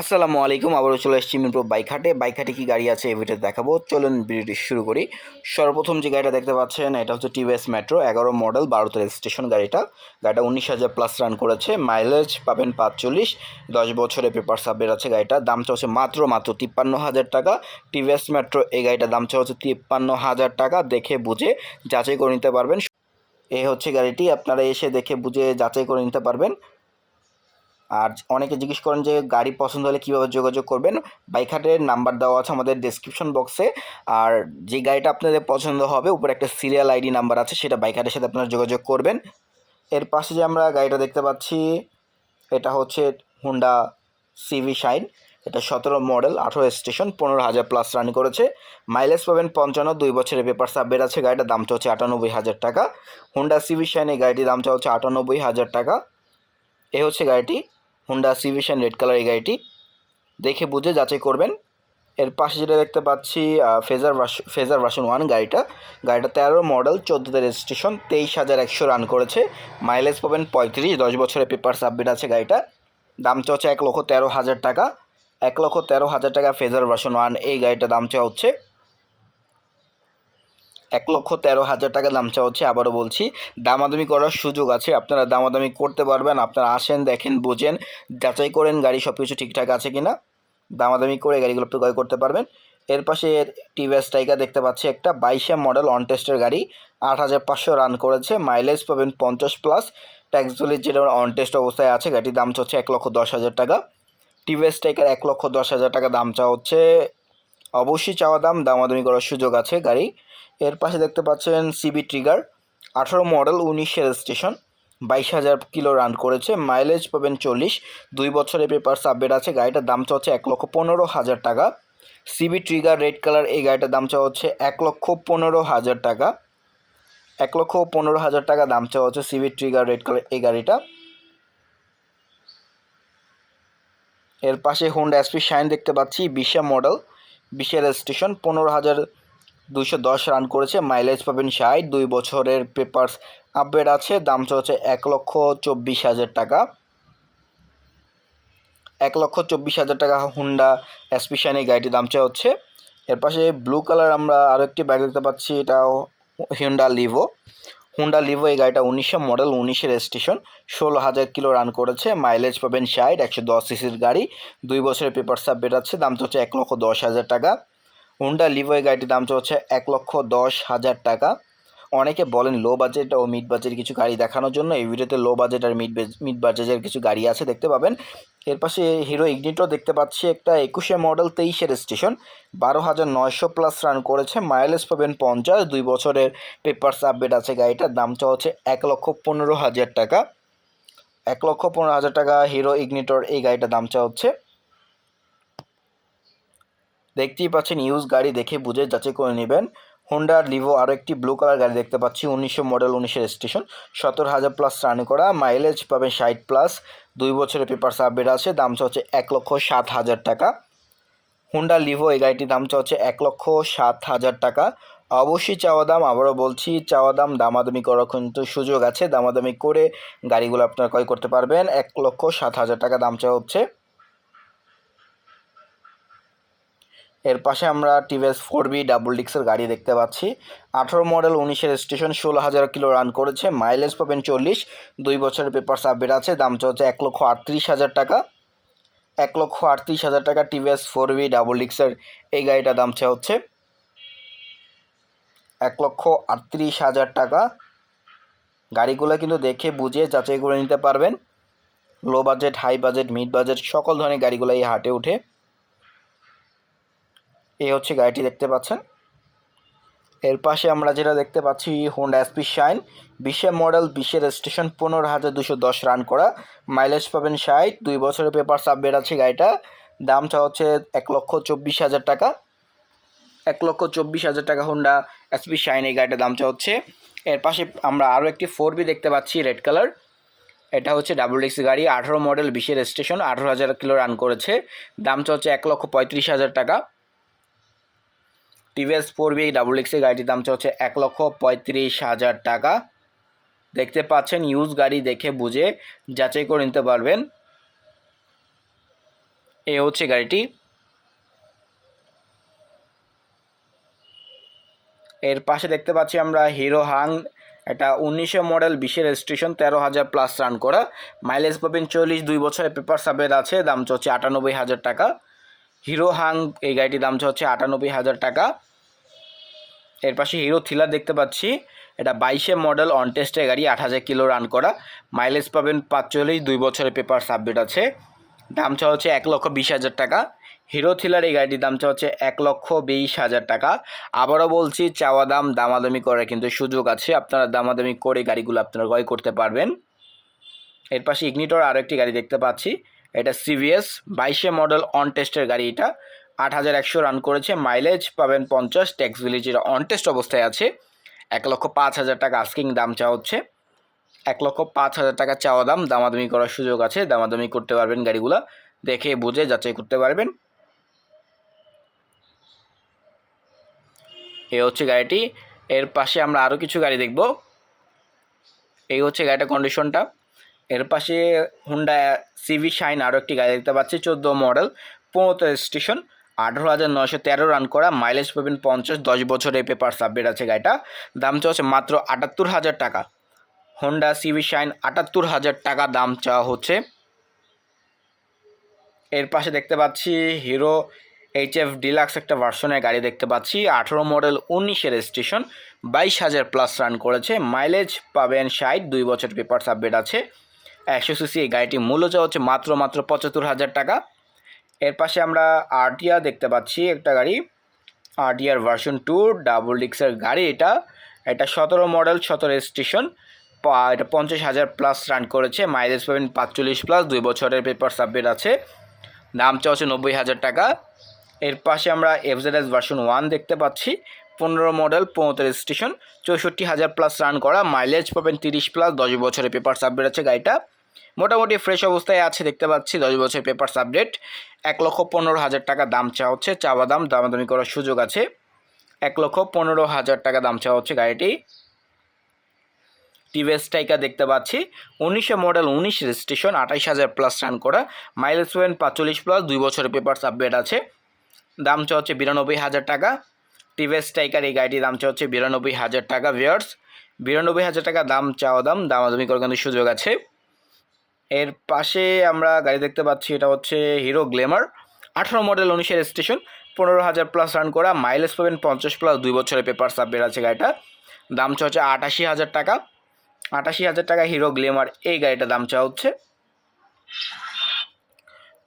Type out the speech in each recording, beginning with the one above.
আসসালামু আলাইকুম, আবারও চলে এসেছি মিরপুর বাইক হাটে বাইক হাটে কী গাড়ি আছে এই ভিডিওতে দেখাবো। চলুন ভিডিওটি শুরু করি। সর্বপ্রথম যে গাড়িটা দেখতে পাচ্ছেন, এটা হচ্ছে টিভিএস মেট্রো এগারো মডেল বারোতে রেজিস্ট্রেশন গাড়িটা। গাড়িটা উনিশ হাজার প্লাস রান করেছে। মাইলেজ পাবেন পাঁচচল্লিশ। দশ বছরের পেপার সাবমিট আছে গাড়িটা। দাম হচ্ছে মাত্র মাত্র তিপ্পান্ন হাজার টাকা। টিভিএস মেট্রো এই গাড়িটার দাম হচ্ছে তিপ্পান্ন হাজার টাকা। দেখে বুঝে যাচাই করে নিতে পারবেন। এই হচ্ছে গাড়িটি। আপনারা এসে দেখে বুঝে যাচাই করে নিতে পারবেন। আর অনেকে জিজ্ঞেস করেন যে গাড়ি পছন্দ হলে কীভাবে যোগাযোগ করবেন? বাইক হাটের নাম্বার দেওয়া আছে আমাদের ডেসক্রিপশন বক্সে আর যে গাড়িটা আপনাদের পছন্দ হবে, উপরে একটা সিরিয়াল আইডি নাম্বার আছে, সেটা বাইক হাটের সাথে আপনারা যোগাযোগ করবেন। এর পাশে যে আমরা গাড়িটা দেখতে পাচ্ছি, এটা হচ্ছে হুন্ডা সিভি শাইন এটা সতেরো মডেল আঠেরো স্টেশন পনেরো হাজার প্লাস রান করেছে। মাইলেজ পাবেন পঞ্চান্ন, দুই বছরের পেপার সাববের আছে। গাড়িটার দামটা হচ্ছে আটানব্বই হাজার টাকা। হুন্ডা সিভি শাইন এই গাড়িটির দামটা হচ্ছে আটানব্বই হাজার টাকা। এ হচ্ছে গাড়িটি। হুন্ডা সিভিশন রেড কালার এই গাড়িটি। দেখে বুঝে যাচাই করবেন। এর পাশে যেটা দেখতে পাচ্ছি ফেজার ফেজার ভার্সন ওয়ান গাড়িটা। গাড়িটা তেরো মডেল চোদ্দোতে রেজিস্ট্রেশন তেইশ হাজার একশো রান করেছে। মাইলেজ পাবেন পঁয়ত্রিশ, দশ বছরের পেপার সাবমিট আছে গাড়িটা। দামটা হচ্ছে এক লক্ষ তেরো হাজার টাকা। এক লক্ষ তেরো হাজার টাকা ফেজার ভার্সন ওয়ান এই গাড়িটার দাম চাওয়া হচ্ছে এক লক্ষ তেরো হাজার টাকা দাম চাওয়া হচ্ছে, আবারও বলছি। দামাদামি করার সুযোগ আছে, আপনারা দামাদামি করতে পারবেন, আপনারা আসেন, দেখেন, বোঝেন, যাচাই করেন, গাড়ি সব কিছু ঠিকঠাক আছে কি না দামাদামি করে গাড়িগুলো আপনি ক্রয় করতে পারবেন। এর পাশে টিভিএস টাইগার দেখতে পাচ্ছি, একটা বাইশে মডেল অন টেস্টের গাড়ি, আট হাজার পাঁচশো রান করেছে মাইলেজ পাবেন পঞ্চাশ প্লাস ট্যাক্সগুলির যেটা অন টেস্ট অবস্থায় আছে, গাড়ির দাম হচ্ছে এক লক্ষ দশ হাজার টাকা। টিভিএস টাইগার এক লক্ষ দশ হাজার টাকা দাম চাওয়া হচ্ছে অবশ্যই চাওয়া দাম, দামাদামি করার সুযোগ আছে গাড়ি। এর পাশে দেখতে পাচ্ছেন সিবি ট্রিগার আঠারো মডেল উনিশের স্টেশন বাইশ হাজার কিলো রান করেছে, মাইলেজ পাবেন চল্লিশ। দুই বছরের পেপার সাবমিট আছে, গাড়িটার দাম হচ্ছে এক লক্ষ পনেরো হাজার টাকা। সিবি ট্রিগার রেড কালার এই গাড়িটার দাম চাওয়া হচ্ছে এক লক্ষ পনেরো হাজার টাকা। এক লক্ষ পনেরো হাজার টাকা দাম চাওয়া হচ্ছে সিবি ট্রিগার রেড কালার এই গাড়িটা। এর পাশে হোন্ডা এসপি শাইন দেখতে পাচ্ছি, বিশা মডেল বিশের স্টেশন পনেরো হাজার দুশো দশ রান করেছে, মাইলেজ পাবেন ষাট, দুই বছরের পেপারস আপডেট আছে, দাম হচ্ছে এক লক্ষ চব্বিশ হাজার টাকা। এক লক্ষ চব্বিশ হাজার টাকা হুন্ডা এই গাড়িটির দাম চা হচ্ছে এর পাশে ব্লু কালার আমরা আরও একটি বাইক দেখতে পাচ্ছি, এটাও হুন্ডা লিভো হুন্ডা লিভো এই গাড়িটা উনিশশো মডেল উনিশের স্টেশন ষোলো হাজার কিলো রান করেছে মাইলেজ পাবেন ষাট, একশো দশ সিসির গাড়ি, দুই বছরের পেপার সাপ বেরাচ্ছে দামটা হচ্ছে এক লক্ষ দশ হাজার টাকা। হুন্ডা লিভো এই গাড়িটির দামটা হচ্ছে এক লক্ষ দশ হাজার টাকা। অনেকে বলেন লো বাজেট ও মিড বাজেট কিছু গাড়ি দেখানোর জন্য এই ভিডিওতে লো বাজেট আর মিড মিড বাজেটের কিছু গাড়ি আছে, দেখতে পাবেন। এর পাশে হিরো ইগনিটো দেখতে পাচ্ছি, একটা একুশে মডেল তেইশের স্টেশন বারো হাজার নয়শো প্লাস রান করেছে মাইলেজ পাবেন পঞ্চাশ, দুই বছরের পেপারস আপডেট আছে গাড়িটার দামটা হচ্ছে এক লক্ষ পনেরো হাজার টাকা। এক লক্ষ পনেরো হাজার টাকা হিরো ইগনিটোর এই গাড়িটার দামটা হচ্ছে। দেখতেই পাচ্ছেন ইউজ গাড়ি দেখে বুঝে যাচাই করে নেবেন। হোন্ডার লিভো আরও একটি ব্লু কালার গাড়ি দেখতে পাচ্ছি, উনিশশো মডেল উনিশের স্টেশন সতেরো হাজার প্লাস রান করা মাইলেজ পাবেন ষাট প্লাস দুই বছরের পেপার আপডেট আছে দামটা হচ্ছে এক লক্ষ সাত হাজার টাকা। হোন্ডা লিভো এই গাড়িটির দামটা হচ্ছে এক লক্ষ সাত হাজার টাকা। অবশ্যই চাওয়া দাম, আবারও বলছি, চাওয়া দাম, দামাদামি করার কিন্তু সুযোগ আছে, দামাদামি করে গাড়িগুলো আপনারা ক্রয় করতে পারবেন, এক লক্ষ সাত হাজার টাকা দাম চাওয়া হচ্ছে। এর পাশে আমরা টিভিএস ফোর বি ডাবল ডিক্সের গাড়ি দেখতে পাচ্ছি। আঠারো মডেল উনিশের স্টেশন, ষোলো হাজার কিলো রান করেছে। মাইলেজ পাবেন চল্লিশ। দুই বছরের পেপার সাবমিট আছে দামটা হচ্ছে এক লক্ষ আটত্রিশ হাজার টাকা। এক লক্ষ আটত্রিশ হাজার টাকা টিভিএস ফোর বি ডাবল ডিক্সের এই গাড়িটা দাম হচ্ছে এক লক্ষ আটত্রিশ হাজার টাকা। গাড়িগুলো কিন্তু দেখে বুঝে যাচাই করে নিতে পারবেন। Low budget high budget mid budget সকল ধরনের গাড়িগুলো এই হাটে উঠে এই হচ্ছে গাড়িটি দেখতে পাচ্ছেন। এর পাশে আমরা যেটা দেখতে পাচ্ছি হোন্ডা এসপি শাইন বিশের মডেল বিশের স্টেশন পনেরো হাজার দুশো দশ রান করা। মাইলেজ পাবেন ষাট, দুই বছরের পেপার সাববের আছে গাড়িটা। দামটা হচ্ছে এক লক্ষ চব্বিশ হাজার টাকা। এক লক্ষ চব্বিশ হাজার টাকা হোন্ডা এসপি শাইন এই গাড়িটার দামটা হচ্ছে। এর পাশে আমরা আরও একটি ফোর বি দেখতে পাচ্ছি রেড কালার এটা হচ্ছে ডাবল ডিক্স গাড়ি, আঠারো মডেল বিশের স্টেশন আঠারো হাজার কিলো রান করেছে। দামটা হচ্ছে এক লক্ষ পঁয়ত্রিশ হাজার টাকা। টিভিএস ফোর বি ডাবল এক্সের গাড়িটির দাম হচ্ছে এক লক্ষ পঁয়ত্রিশ হাজার টাকা। দেখতে পাচ্ছেন ইউজ গাড়ি দেখে বুঝে যাচাই করে নিতে পারবেন। এ হচ্ছে গাড়িটি। এর পাশে দেখতে পাচ্ছি আমরা হিরো হাং এটা উনিশে মডেল বিশের রেজিস্ট্রেশন, তেরো হাজার প্লাস রান করা। মাইলেজ পাবেন চল্লিশ, দুই বছরের পেপার সাবের আছে, দাম হচ্ছে আটানব্বই হাজার টাকা। হিরো হাং, এই গাড়িটির দাম হচ্ছে আটানব্বই হাজার টাকা। এর পাশে হিরো থ্রিলার দেখতে পাচ্ছি। এটা বাইশে মডেল অন টেস্টের গাড়ি, আট হাজার কিলো রান করা। মাইলেজ পাবেন পাঁচচল্লিশ, দুই বছরের পেপার সাবমিট আছে। দাম চা হচ্ছে এক লক্ষ বিশ হাজার টাকা। হিরো থ্রিলার এই গাড়িটির দাম চা হচ্ছে এক লক্ষ বিশ হাজার টাকা। আবারও বলছি, চাওয়া দাম দামাদামি করার কিন্তু সুযোগ আছে। আপনারা দামাদামি করে গাড়িগুলো আপনারা ক্রয় করতে পারবেন। এর পাশে ইগনিটর আরও একটি গাড়ি দেখতে পাচ্ছি। এটা সিভিএস বাইশে মডেল অন টেস্টের গাড়ি এটা। আট হাজার একশো রান করেছে মাইলেজ পাবেন পঞ্চাশ ট্যাক্স ভিলেজের অন টেস্ট অবস্থায় আছে। এক লক্ষ পাঁচ হাজার টাকা আস্কিং দাম চাওয়া হচ্ছে। এক লক্ষ পাঁচ হাজার টাকা চাওয়া দাম, দামাদামি করার সুযোগ আছে, দামাদামি করতে পারবেন গাড়িগুলো, দেখে বুঝে যাচাই করতে পারবেন। এই হচ্ছে গাড়িটি, এর পাশে আমরা আরও কিছু গাড়ি দেখব। এই হচ্ছে গাড়িটার কন্ডিশনটা এর পাশে হুন্ডা সিভি শাইন আরও একটি গাড়ি দেখতে পাচ্ছি, চোদ্দ মডেল পনেরো স্টেশন আঠারো হাজার নশো তেরো রান করা মাইলেজ পাবেন পঞ্চাশ, দশ বছরের পেপার সাবমিট আছে গাড়িটা। দাম চাওয়া মাত্র আটাত্তর হাজার টাকা। হোন্ডা সিভি শাইন আটাত্তর হাজার টাকা দাম চাওয়া হচ্ছে। এর পাশে দেখতে পাচ্ছি হিরো এইচ এফ ডিলাক্স একটা ভার্সনের গাড়ি দেখতে পাচ্ছি। আঠেরো মডেল উনিশের স্টেশন বাইশ হাজার প্লাস রান করেছে। মাইলেজ পাবেন ষাট, দুই বছর পেপার সাবমিট আছে। একশো সিসি এই গাড়িটি মূল্য চাওয়া হচ্ছে মাত্র মাত্র পঁচাত্তর হাজার টাকা। এর পাশে আমরা আরটিআর দেখতে পাচ্ছি, একটা গাড়ি। আরটিআর ভার্সন টু ডাবল ডিক্সের গাড়ি এটা। এটা সতেরো মডেল সতেরো স্টেশন এটা পঞ্চাশ হাজার প্লাস রান করেছে। মাইলেজ পাবেন পাঁচচল্লিশ প্লাস দুই বছরের পেপার সাবমিট আছে। দাম হচ্ছে নব্বই হাজার টাকা। এর পাশে আমরা এফজেডএস ভার্সন ওয়ান দেখতে পাচ্ছি। পনেরো মডেল পঁয়ত্রিশ স্টেশন চৌষট্টি হাজার প্লাস রান করা। মাইলেজ পাবেন তিরিশ প্লাস দশ বছরের পেপার সাবমিট আছে গাড়িটা। মোটামুটি ফ্রেশ অবস্থায় আছে, দেখতে পাচ্ছি। দশ বছর পেপার সাবজেক্ট এক লক্ষ পনেরো হাজার টাকা দাম চাওয়া হচ্ছে, চাওয়া দাম, দামাদামি করার সুযোগ আছে। এক লক্ষ পনেরো হাজার টাকা দাম চাওয়া হচ্ছে গাড়িটি। টিভিএস টাইকার দেখতে পাচ্ছি। উনিশে মডেল উনিশ রেজিস্ট্রেশন আঠাইশ হাজার প্লাস রান করা। মাইলেজ পাবেন পাঁচচল্লিশ প্লাস দুই বছরের পেপার সাবমিট আছে। দাম চাওয়া হচ্ছে বিরানব্বই হাজার টাকা। টিভিএস টাইকার এই গাড়িটির দাম চাওয়া হচ্ছে বিরানব্বই হাজার টাকা ভিয়ার্স বিরানব্বই হাজার টাকা দাম, চাওয়া দাম, দামাদামি করার কিন্তু সুযোগ আছে। এর পাশে আমরা গাড়ি দেখতে পাচ্ছি, এটা হচ্ছে হিরো গ্লেমার আঠারো মডেল উনিশের স্টেশন পনেরো হাজার প্লাস রান করা মাইলেজ পাবেন পঞ্চাশ প্লাস দুই বছরের পেপার সাবমিট আছে গাড়িটা। দাম চাওয়া হচ্ছে আটাশি হাজার টাকা। আটাশি হাজার টাকা হিরো গ্লেমার এই গাড়িটার দাম চাওয়া হচ্ছে।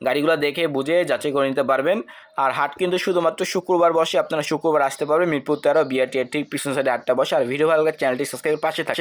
গাড়িগুলো দেখে বুঝে যাচাই করে নিতে পারবেন। আর হাট কিন্তু শুধুমাত্র শুক্রবার বসে আপনারা শুক্রবার আসতে পারবেন। মিরপুর তেরো বিআরটি ঠিক পিছন সাইডে আটটা বসে। আর ভিডিও ভালো চ্যানেলটি সাবস্ক্রাইব পাশে থাকে